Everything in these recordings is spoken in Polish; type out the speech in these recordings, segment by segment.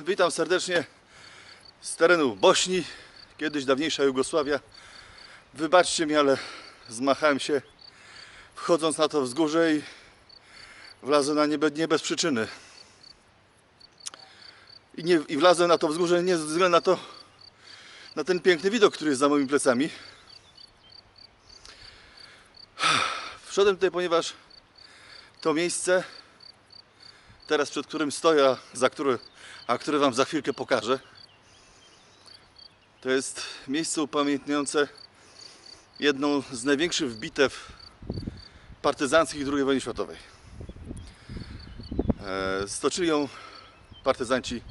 witam serdecznie z terenu Bośni, kiedyś dawniejsza Jugosławia. Wybaczcie mi, ale zmachałem się wchodząc na to wzgórze i wlazłem na nie, be- nie bez przyczyny. I, nie, I wlazłem na to wzgórze nie ze względu na to, na ten piękny widok, który jest za moimi plecami. Wszedłem tutaj, ponieważ to miejsce, teraz przed którym stoję, za które, a które Wam za chwilkę pokażę, to jest miejsce upamiętniające jedną z największych bitew partyzanckich II wojny światowej. E, Stoczyli ją partyzanci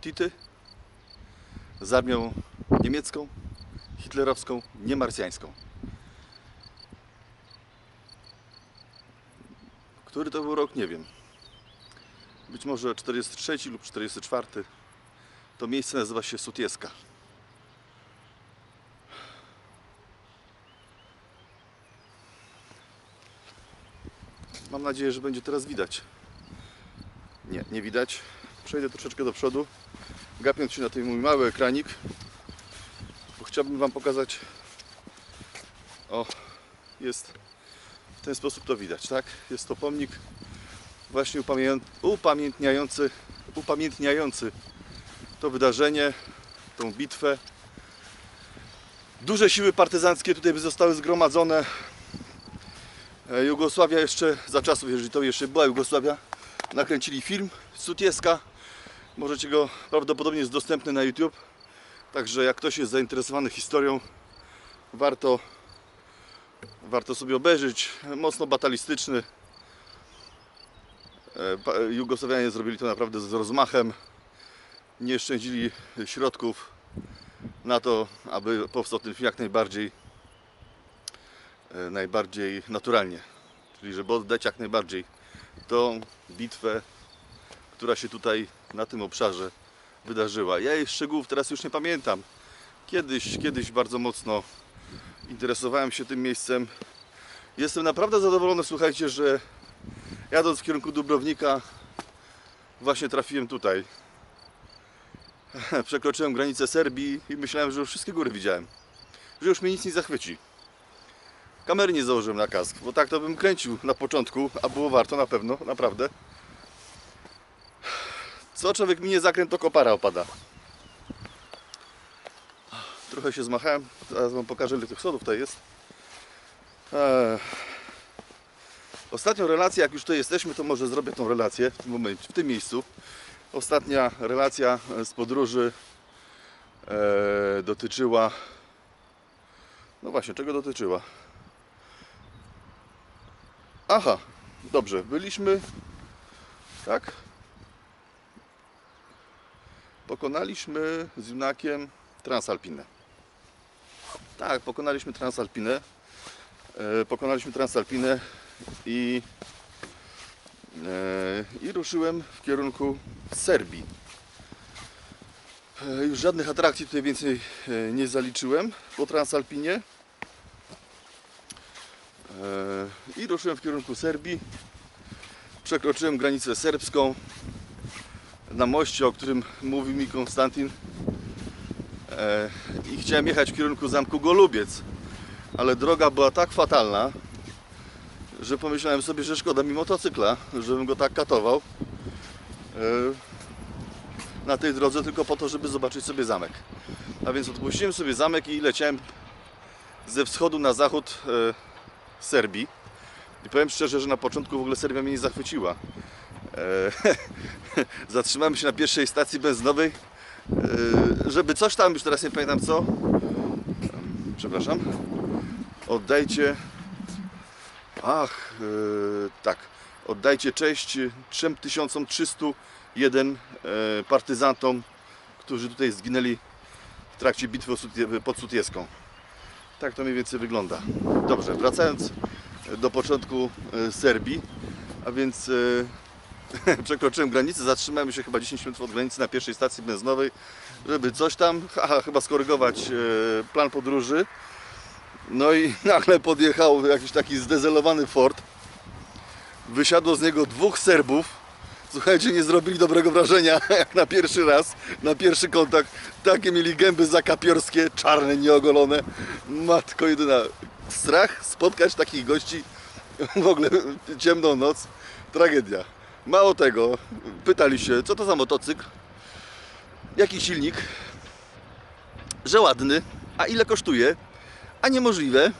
Tity z armią niemiecką, hitlerowską, niemarsjańską. Który to był rok, nie wiem. Być może 43 lub 44. To miejsce nazywa się Sutieska. Mam nadzieję, że będzie teraz widać. Nie, nie widać. Przejdę troszeczkę do przodu, gapiąc się na ten mój mały ekranik, bo chciałbym Wam pokazać. O, jest w ten sposób to widać, tak? Jest to pomnik właśnie upamię- upamiętniający, upamiętniający to wydarzenie, tą bitwę. Duże siły partyzanckie tutaj by zostały zgromadzone. E, Jugosławia jeszcze, za czasów, jeżeli to jeszcze była Jugosławia, nakręcili film Sutieska. Możecie go, prawdopodobnie jest dostępny na YouTube. Także jak ktoś jest zainteresowany historią, warto, warto sobie obejrzeć. Mocno batalistyczny. E, Jugosławianie zrobili to naprawdę z rozmachem. Nie szczędzili środków na to, aby powstał ten film jak najbardziej e, najbardziej naturalnie. Czyli żeby oddać jak najbardziej tą bitwę, która się tutaj na tym obszarze wydarzyła. Ja jej szczegółów teraz już nie pamiętam. Kiedyś, kiedyś bardzo mocno interesowałem się tym miejscem. Jestem naprawdę zadowolony, słuchajcie, że jadąc w kierunku Dubrownika właśnie trafiłem tutaj. Przekroczyłem granicę Serbii i myślałem, że już wszystkie góry widziałem. Że już mnie nic nie zachwyci. Kamery nie założyłem na kask, bo tak to bym kręcił na początku, a było warto na pewno, naprawdę. Co człowiek minie zakręt, to kopara opada. Trochę się zmachałem, zaraz wam pokażę ile tych schodów tutaj jest. Eee. Ostatnią relację, jak już tutaj jesteśmy, to może zrobię tą relację w tym momencie, w tym miejscu. Ostatnia relacja e, z podróży e, dotyczyła. No właśnie, czego dotyczyła? Aha, dobrze, byliśmy. Tak? Pokonaliśmy z Junakiem Transalpinę. Tak, pokonaliśmy Transalpinę. E, pokonaliśmy Transalpinę i, e, i ruszyłem w kierunku Serbii. E, już żadnych atrakcji tutaj więcej e, nie zaliczyłem po Transalpinie. I ruszyłem w kierunku Serbii. Przekroczyłem granicę serbską na moście, o którym mówił mi Konstantin. I chciałem jechać w kierunku zamku Golubiec, ale droga była tak fatalna, że pomyślałem sobie, że szkoda mi motocykla, żebym go tak katował e, na tej drodze tylko po to, żeby zobaczyć sobie zamek. A więc odpuściłem sobie zamek i leciałem ze wschodu na zachód e, Serbii. I powiem szczerze, że na początku w ogóle Serbia mnie nie zachwyciła. E, Zatrzymałem się na pierwszej stacji benzynowej, żeby coś tam, już teraz nie pamiętam co. Przepraszam. Oddajcie. Ach, e, tak. Oddajcie cześć 3301 e, partyzantom, którzy tutaj zginęli w trakcie bitwy pod Sutieską. Tak to mniej więcej wygląda. Dobrze, wracając do początku e, Serbii, a więc przekroczyłem granicę, zatrzymałem się chyba 10 minut od granicy na pierwszej stacji benzynowej, żeby coś tam, chyba skorygować plan podróży. No i nagle podjechał jakiś taki zdezelowany Ford. Wysiadło z niego dwóch Serbów Słuchajcie, nie zrobili dobrego wrażenia jak na pierwszy raz, na pierwszy kontakt. Takie mieli gęby zakapiorskie, czarne, nieogolone. Matko jedyna. Strach spotkać takich gości w ogóle ciemną noc. Tragedia. Mało tego, pytali się, co to za motocykl, jaki silnik, że ładny, a ile kosztuje, a niemożliwe.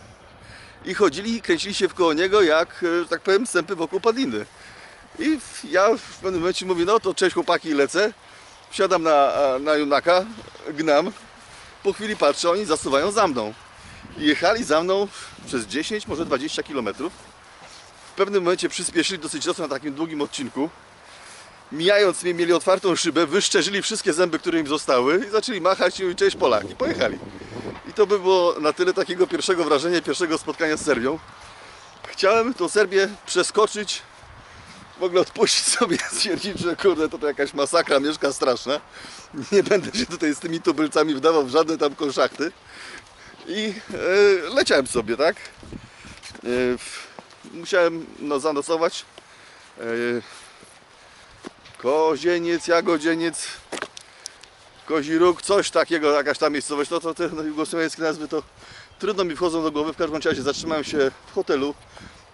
I chodzili i kręcili się wkoło niego jak, e, że tak powiem, sępy wokół padliny. I ja w pewnym momencie mówię, no to cześć chłopaki, lecę. Wsiadam na, na Junaka, gnam. Po chwili patrzę, oni zasuwają za mną. I jechali za mną przez 10, może 20 km. W pewnym momencie przyspieszyli dosyć mocno na takim długim odcinku. Mijając mnie, mieli otwartą szybę, wyszczerzyli wszystkie zęby, które im zostały i zaczęli machać i cześć Polak i pojechali. I to by było na tyle takiego pierwszego wrażenia, pierwszego spotkania z Serbią. Chciałem tą Serbię przeskoczyć w ogóle odpuścić sobie, stwierdzić, że kurde, to, to jakaś masakra mieszka straszna. Nie będę się tutaj z tymi tubylcami wdawał w żadne tam konszachty. I e, leciałem sobie, tak? E, musiałem no, zanocować. E, kozieniec, jagodzieniec, kozi róg, coś takiego, jakaś tam miejscowość. No to te no, jugosłowiańskie nazwy to trudno mi wchodzą do głowy. W każdym razie zatrzymałem się w hotelu.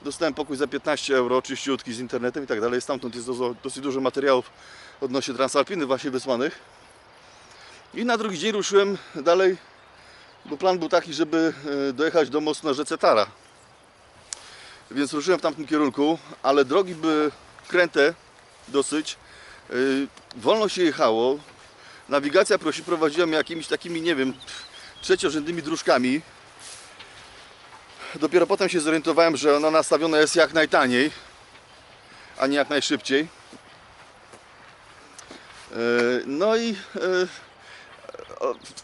Dostałem pokój za 15 euro, czyściutki z internetem i tak dalej. Stamtąd jest dosyć dużo materiałów odnośnie Transalpiny właśnie wysłanych. I na drugi dzień ruszyłem dalej, bo plan był taki, żeby e, dojechać do mostu na rzece Tara. Więc ruszyłem w tamtym kierunku, ale drogi były kręte dosyć. E, Wolno się jechało. Nawigacja prosi, prowadziła mnie jakimiś takimi, nie wiem, trzeciorzędnymi dróżkami. Dopiero potem się zorientowałem, że ona nastawiona jest jak najtaniej, a nie jak najszybciej. E, No i e,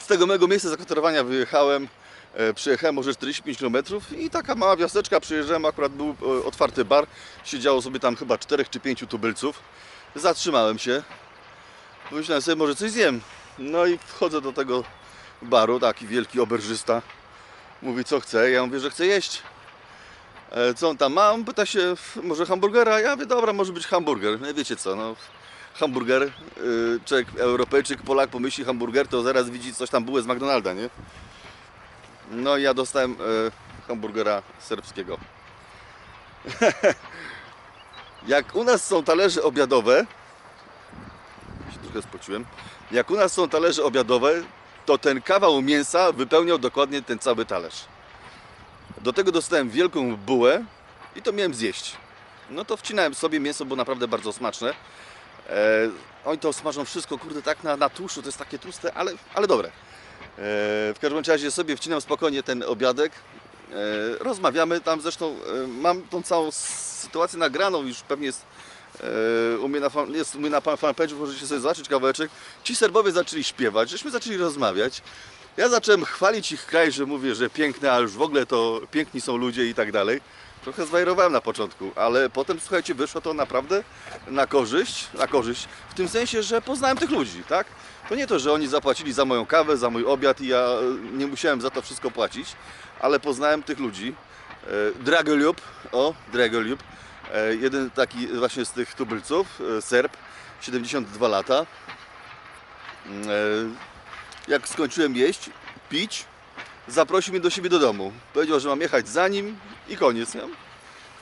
z tego mojego miejsca zakwaterowania wyjechałem, e, przyjechałem może 45 km i taka mała wioseczka, przyjeżdżałem, akurat był otwarty bar, siedziało sobie tam chyba 4 czy 5 tubylców. Zatrzymałem się, pomyślałem sobie, może coś zjem. No i wchodzę do tego baru, taki wielki oberżysta, mówi co chce, ja mówię, że chcę jeść. E, Co on tam ma? On pyta się, "F- może hamburgera? Ja mówię, dobra, może być hamburger. No wiecie co, no, hamburger, y, człowiek, Europejczyk, Polak pomyśli hamburger, to zaraz widzi coś tam było z McDonalda, nie? No i ja dostałem e, hamburgera serbskiego. Jak u nas są talerze obiadowe, trochę spociłem, jak u nas są talerze obiadowe, to ten kawał mięsa wypełniał dokładnie ten cały talerz. Do tego dostałem wielką bułę i to miałem zjeść. No to wcinałem sobie mięso, było naprawdę bardzo smaczne. E, oni to smażą wszystko, kurde, tak na, na tłuszczu, to jest takie tłuste, ale, ale dobre. E, w każdym razie sobie wcinam spokojnie ten obiadek. E, rozmawiamy tam, zresztą e, mam tą całą sytuację nagraną, już pewnie jest u mnie na, fan, jest u mnie na fan- fanpage'u, możecie sobie zobaczyć kawałeczek. Ci Serbowie zaczęli śpiewać, żeśmy zaczęli rozmawiać. Ja zacząłem chwalić ich kraj, że mówię, że piękne, a już w ogóle to piękni są ludzie i tak dalej. Trochę zwajrowałem na początku, ale potem słuchajcie, wyszło to naprawdę na korzyść, na korzyść, w tym sensie, że poznałem tych ludzi, tak? To nie to, że oni zapłacili za moją kawę, za mój obiad i ja e, nie musiałem za to wszystko płacić, ale poznałem tych ludzi. E, Dragoliub, o, Dragoliub, e, jeden taki właśnie z tych tubylców, e, Serb, 72 lata. E, Jak skończyłem jeść, pić, zaprosił mnie do siebie do domu. Powiedział, że mam jechać za nim i koniec. Nie?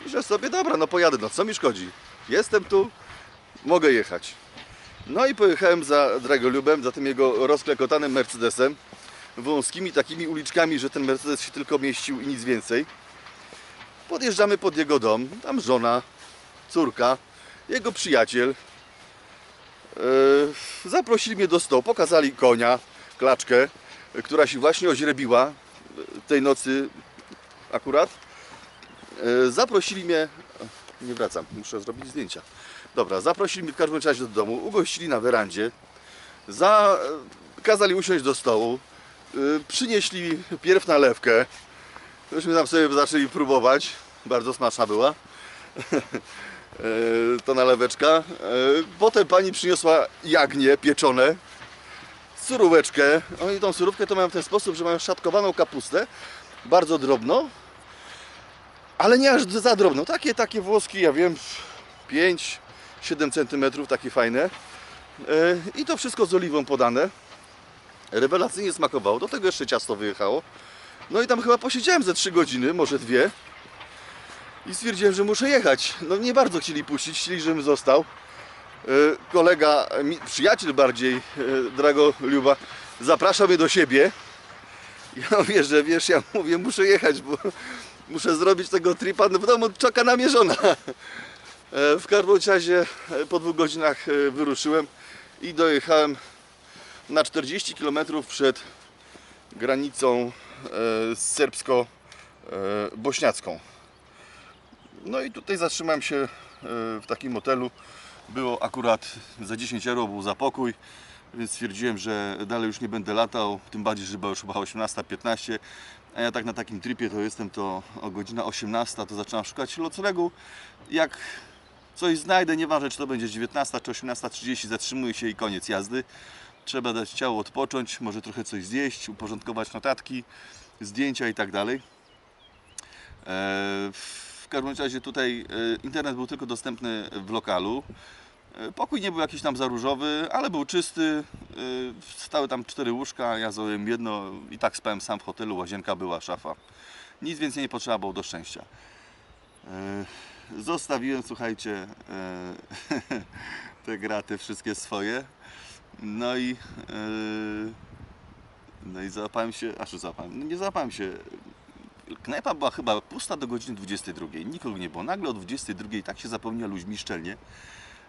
Myślę sobie, dobra, no pojadę, no co mi szkodzi? Jestem tu, mogę jechać. No i pojechałem za Dragoliubem, za tym jego rozklekotanym Mercedesem, wąskimi takimi uliczkami, że ten Mercedes się tylko mieścił i nic więcej. Podjeżdżamy pod jego dom, tam żona, córka, jego przyjaciel. Yy, zaprosili mnie do stołu, pokazali konia, klaczkę, która się właśnie oźrebiła tej nocy akurat. Yy, Zaprosili mnie, nie wracam, muszę zrobić zdjęcia. Dobra, zaprosili mnie w każdym razie do domu, ugościli na werandzie, za, y, kazali usiąść do stołu, przynieśli pierw nalewkę, żeśmy tam sobie zaczęli próbować, bardzo smaczna była. E, to naleweczka. E, Potem pani przyniosła jagnię pieczone, suróweczkę. Oni tą surówkę to mają w ten sposób, że mają szatkowaną kapustę, bardzo drobno, ale nie aż za drobno. Takie, takie włoski, ja wiem, 5, 7 cm, takie fajne. E, I to wszystko z oliwą podane. Rewelacyjnie smakowało. Do tego jeszcze ciasto wyjechało. No i tam chyba posiedziałem ze 3 godziny, może dwie. I stwierdziłem, że muszę jechać. No nie bardzo chcieli puścić, chcieli, żebym został. E, Kolega, mi- przyjaciel bardziej, e, Drago Luba, zapraszał mnie do siebie. Ja mówię, że wiesz, ja mówię, muszę jechać, bo muszę zrobić tego tripa, no w domu czeka na mnie żona. E, W każdym razie e, po dwóch godzinach e, wyruszyłem i dojechałem na 40 km przed granicą e, serbsko-bośniacką. No i tutaj zatrzymałem się e, w takim hotelu. Było akurat za 10 euro był za pokój, więc stwierdziłem, że dalej już nie będę latał, tym bardziej, że była już chyba 18.15, a ja tak na takim tripie to jestem to o godzina 18, to zaczynam szukać noclegu. Jak coś znajdę, nieważne czy to będzie 19 czy 18.30, zatrzymuję się i koniec jazdy. Trzeba dać ciało odpocząć, może trochę coś zjeść, uporządkować notatki, zdjęcia i tak dalej. E, W każdym razie tutaj e, internet był tylko dostępny w lokalu. E, Pokój nie był jakiś tam za różowy, ale był czysty. Stały tam cztery łóżka, ja zająłem jedno i tak spałem sam w hotelu, łazienka była, szafa. Nic więcej nie potrzeba było do szczęścia. Zostawiłem, słuchajcie, te graty wszystkie swoje. No i e, no i załapałem się, aż załapałem, no nie załapałem się. Knajpa była chyba pusta do godziny 22. Nikogo nie było. Nagle o 22 tak się zapełniła ludźmi szczelnie,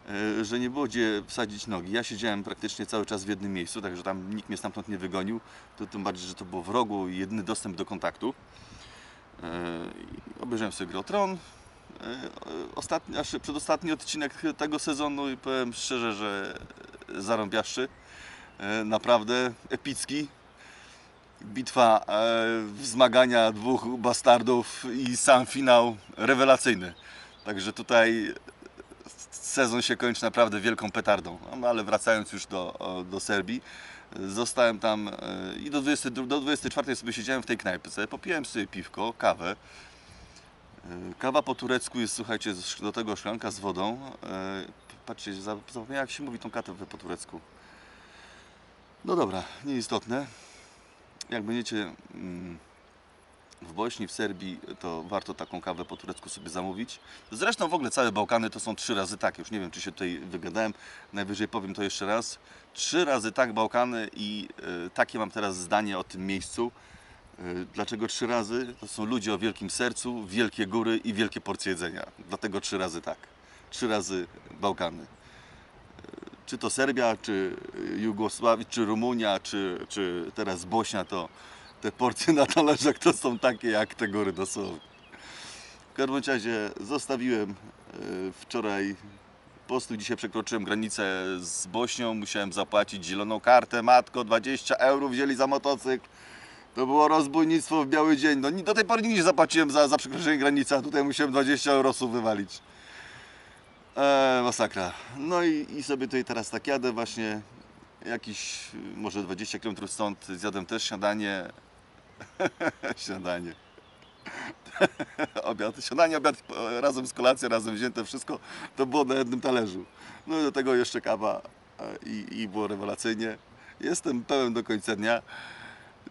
e, że nie było gdzie wsadzić nogi. Ja siedziałem praktycznie cały czas w jednym miejscu, także tam nikt mnie stamtąd nie wygonił. To tym bardziej, że to było w rogu jedyny dostęp do kontaktu. E, Obejrzałem sobie grę o Tron. E, Ostatni, aż przedostatni odcinek tego sezonu i powiem szczerze, że zarąbiaszczy. E, Naprawdę epicki bitwa, e, zmagania dwóch bastardów i sam finał rewelacyjny. Także tutaj sezon się kończy naprawdę wielką petardą. No, ale wracając już do, do Serbii, zostałem tam e, i do, 20, do 24 sobie siedziałem w tej knajpce, popiłem sobie piwko, kawę. E, Kawa po turecku jest, słuchajcie, do tego szklanka z wodą. E, Patrzcie, za- zapomniałem jak się mówi tą kawę po turecku. No dobra, nieistotne jak będziecie mm, w Bośni, w Serbii, to warto taką kawę po turecku sobie zamówić. Zresztą w ogóle całe Bałkany to są trzy razy tak. Już nie wiem, czy się tutaj wygadałem. Najwyżej powiem to jeszcze raz. Trzy razy tak Bałkany i e, takie mam teraz zdanie o tym miejscu. E, Dlaczego trzy razy? To są ludzie o wielkim sercu, wielkie góry i wielkie porcje jedzenia. Dlatego trzy razy tak. Trzy razy Bałkany czy to Serbia, czy Jugosławia, czy Rumunia, czy, czy teraz Bośnia, to te porcje na talerzach to są takie jak te góry dosłownie. W każdym razie zostawiłem e, wczoraj postój, dzisiaj przekroczyłem granicę z Bośnią, musiałem zapłacić zieloną kartę, matko, 20 euro wzięli za motocykl. To było rozbójnictwo w biały dzień. No do tej pory nigdy nie zapłaciłem za, za przekroczenie granicy, a tutaj musiałem 20 eurosów wywalić. E, masakra. No i, i sobie tutaj teraz tak jadę właśnie jakiś może 20 km stąd zjadłem też śniadanie. śniadanie. obiad, śniadanie, obiad e, razem z kolacją, razem wzięte wszystko to było na jednym talerzu. No i do tego jeszcze kawa e, i, i było rewelacyjnie. Jestem pełen do końca dnia.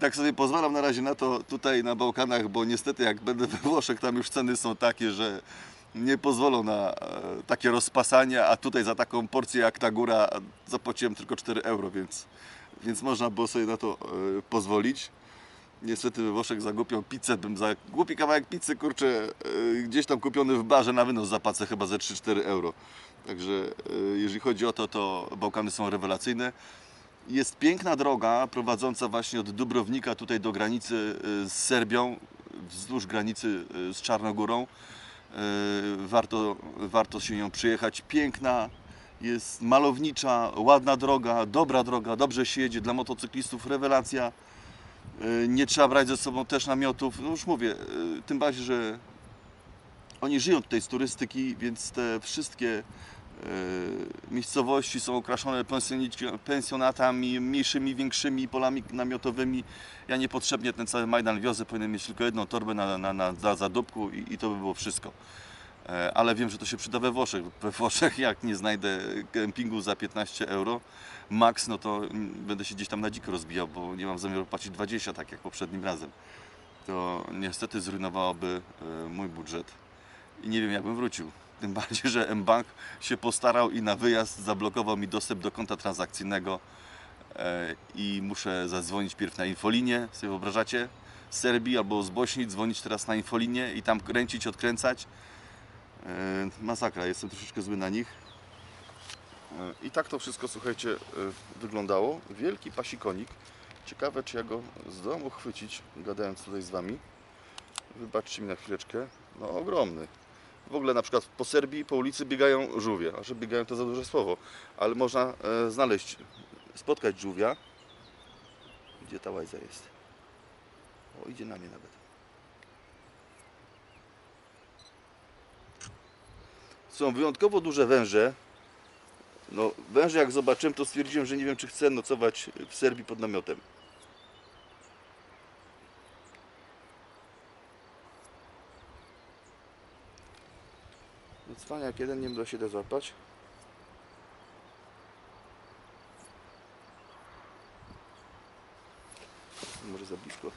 Tak sobie pozwalam na razie na to tutaj na Bałkanach, bo niestety jak będę we Włoszech, tam już ceny są takie, że nie pozwolą na e, takie rozpasania, a tutaj za taką porcję jak ta góra zapłaciłem tylko 4 euro, więc, więc można było sobie na to e, pozwolić. Niestety we Włoszech za głupią pizzę bym za głupi kawałek pizzy, kurczę, e, gdzieś tam kupiony w barze na wynos zapłacę chyba ze 3-4 euro. Także jeżeli chodzi o to, to Bałkany są rewelacyjne. Jest piękna droga prowadząca właśnie od Dubrownika tutaj do granicy y, z Serbią, wzdłuż granicy y, z Czarnogórą. Y, Warto, warto się nią przyjechać. Piękna, jest malownicza, ładna droga, dobra droga, dobrze się jedzie dla motocyklistów, rewelacja. Nie trzeba brać ze sobą też namiotów. No już mówię, tym bardziej, że oni żyją tutaj z turystyki, więc te wszystkie miejscowości są okraszone pensjonatami, mniejszymi, większymi polami namiotowymi. Ja niepotrzebnie ten cały Majdan wiozę, powinienem mieć tylko jedną torbę na, na, na, na zadupku i, i to by było wszystko. E, Ale wiem, że to się przyda we Włoszech. We Włoszech jak nie znajdę kempingu za 15 euro max, no to mm, będę się gdzieś tam na dziko rozbijał, bo nie mam zamiaru płacić 20, tak jak poprzednim razem. To niestety zrujnowałoby e, mój budżet i nie wiem, jakbym wrócił. Tym bardziej, że mBank się postarał i na wyjazd zablokował mi dostęp do konta transakcyjnego e, i muszę zadzwonić pierw na infolinię, sobie wyobrażacie? Z Serbii albo z Bośni dzwonić teraz na infolinię i tam kręcić, odkręcać. E, Masakra, jestem troszeczkę zły na nich. E, I tak to wszystko, słuchajcie, wyglądało. Wielki pasikonik. Ciekawe, czy ja go z domu chwycić, gadając tutaj z Wami. Wybaczcie mi na chwileczkę. No ogromny. W ogóle na przykład po Serbii, po ulicy biegają żółwie. A że biegają to za duże słowo. Ale można e, znaleźć, spotkać żółwia. Gdzie ta łajza jest? O, idzie na mnie nawet. Są wyjątkowo duże węże. No, węże jak zobaczyłem, to stwierdziłem, że nie wiem, czy chcę nocować w Serbii pod namiotem. Cwaniak jeden nie da się da złapać. Może za blisko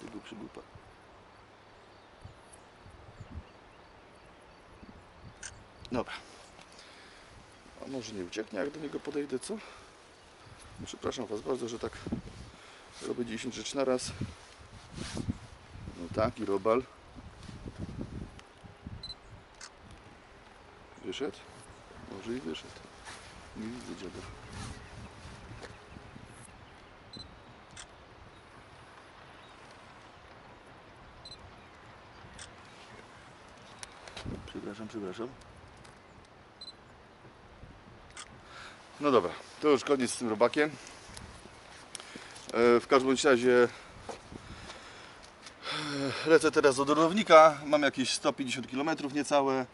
tego przygłupa. Dobra. A może nie ucieknie, jak do niego podejdę, co? Przepraszam Was bardzo, że tak robię 10 rzeczy na raz. No tak, i robal. Wyszedł? Może i wyszedł. Nie widzę dziada. Przepraszam, przepraszam. No dobra, to już koniec z tym robakiem. E, W każdym razie e, lecę teraz do Dorownika. Mam jakieś 150 km niecałe.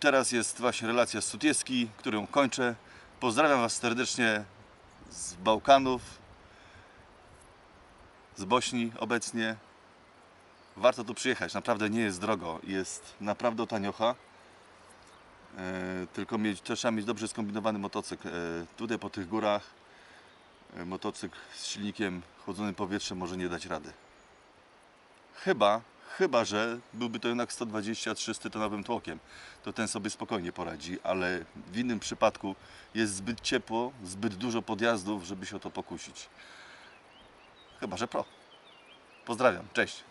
Teraz jest właśnie relacja z Sutieski, którą kończę. Pozdrawiam Was serdecznie z Bałkanów, z Bośni obecnie. Warto tu przyjechać, naprawdę nie jest drogo, jest naprawdę taniocha. E, tylko mieć, trzeba mieć dobrze skombinowany motocykl. E, tutaj po tych górach e, motocykl z silnikiem chłodzonym powietrzem może nie dać rady. Chyba, chyba, że byłby to jednak 120-300 tonowym tłokiem, to ten sobie spokojnie poradzi, ale w innym przypadku jest zbyt ciepło, zbyt dużo podjazdów, żeby się o to pokusić. Chyba, że pro. Pozdrawiam, cześć.